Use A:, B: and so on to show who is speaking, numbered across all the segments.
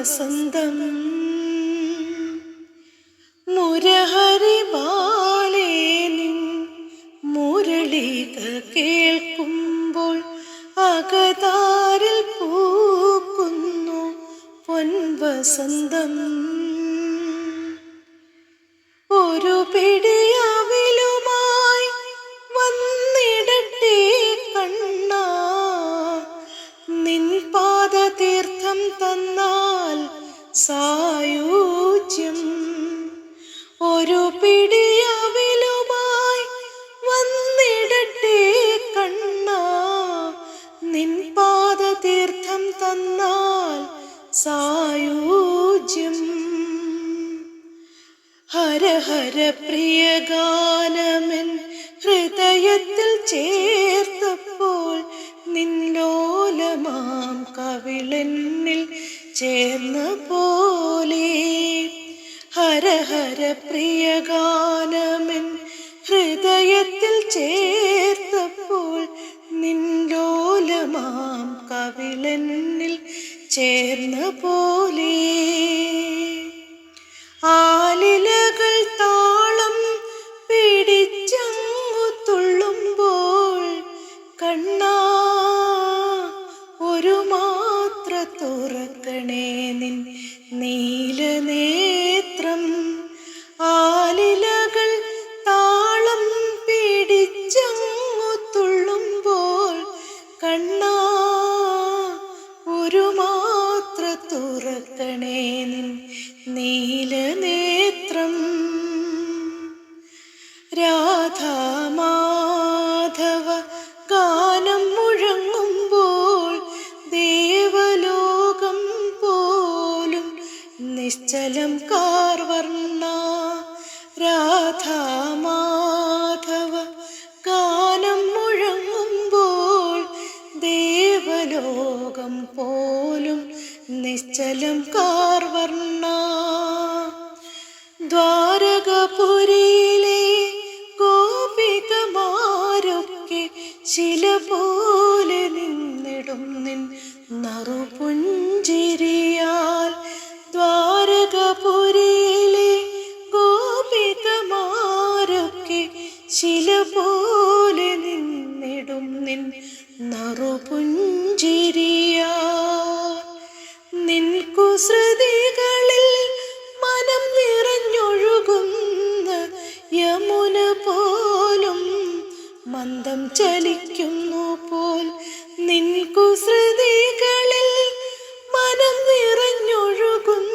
A: വസന്തം മുരഹരി ബാലേ നിൻ മുരളിക കേൾക്കുമ്പോൾ അകതാരിൽ പൂക്കുന്നു പൊൻവസന്തം. ഒരു പിടിയവിലുമായി സായൂജ്യം. ഒരു പിടിയവിലുമായി വന്നിടട്ടെ കണ്ണ. നിൻ പാദതീർത്ഥം തന്നാൽ സായൂജ്യം. ഹര ഹര പ്രിയ ഗാനമെൻ ഹൃദയത്തിൽ ചേർത്തപ്പോൾ നിന്നോലമാം കവിളന്നിൽ ചേർന്ന പോലെ ഹര ഹര പ്രിയ ഗാനമെൻ ഹൃദയത്തിൽ ചേർത്തപ്പോൾ നിന്നോലമാം കവിളന്നിൽ ചേർന്ന പോലെ ആലിലകൾ താളം പിടിച്ചങ്ങു തുള്ളുമ്പോൾ കണ്ണാ ഒരു മാത്ര തുറക്കണേ നിൻ നീലനേത്രം ആലിലകൾ താളം പിടിച്ചങ്ങു തുള്ളുമ്പോൾ കണ്ണാ ഒരു മാത്ര തുറക്കണേ നീല നീലനേത്രം രാധാമാധവ ഗാനം മുഴങ്ങുമ്പോൾ ദേവലോകം പോലും നിശ്ചലം കാർവർണ രാധാമാധവ ഗാനം മുഴങ്ങുമ്പോൾ ദേവലോകം പോലും നിശ്ചലം കാർവർണ. ദ്വാരകപുരിയിലെ ഗോപികമാരൊക്കെ ശില പോലെ നിന്നിടും നിൻ നറുപുഞ്ചിരിയാൽ പോലെ നിന്നിടും നിൻ നറുപുഞ്ചിരിയ. നിൻ കുസൃതികളിൽ മനം നിറഞ്ഞൊഴുകുന്ന യമുന പോലും മന്ദം ചലിക്കുന്നു പോൽ. നിൻ കുസൃതികളിൽ മനം നിറഞ്ഞൊഴുകുന്ന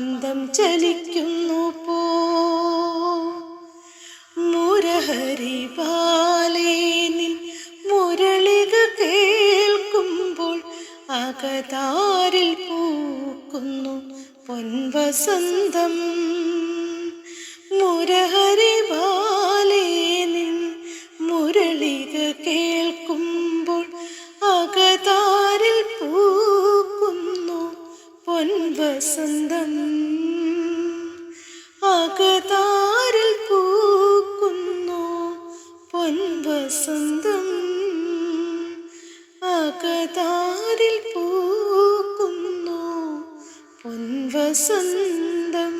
A: മന്ദം ചലിക്കുന്നു പോ. മുരഹരി ബാലേനിൻ മുരളിക കേൾക്കുമ്പോൾ അകതാരിൽ പൂക്കുന്നു പൊൻവസന്തം. മുരഹരി പൊൻവസന്തം അകതാരിൽ പൂക്കുന്നു. പൊൻവസന്തം അകതാരിൽ പൂക്കുന്നു. പൊൻവസന്തം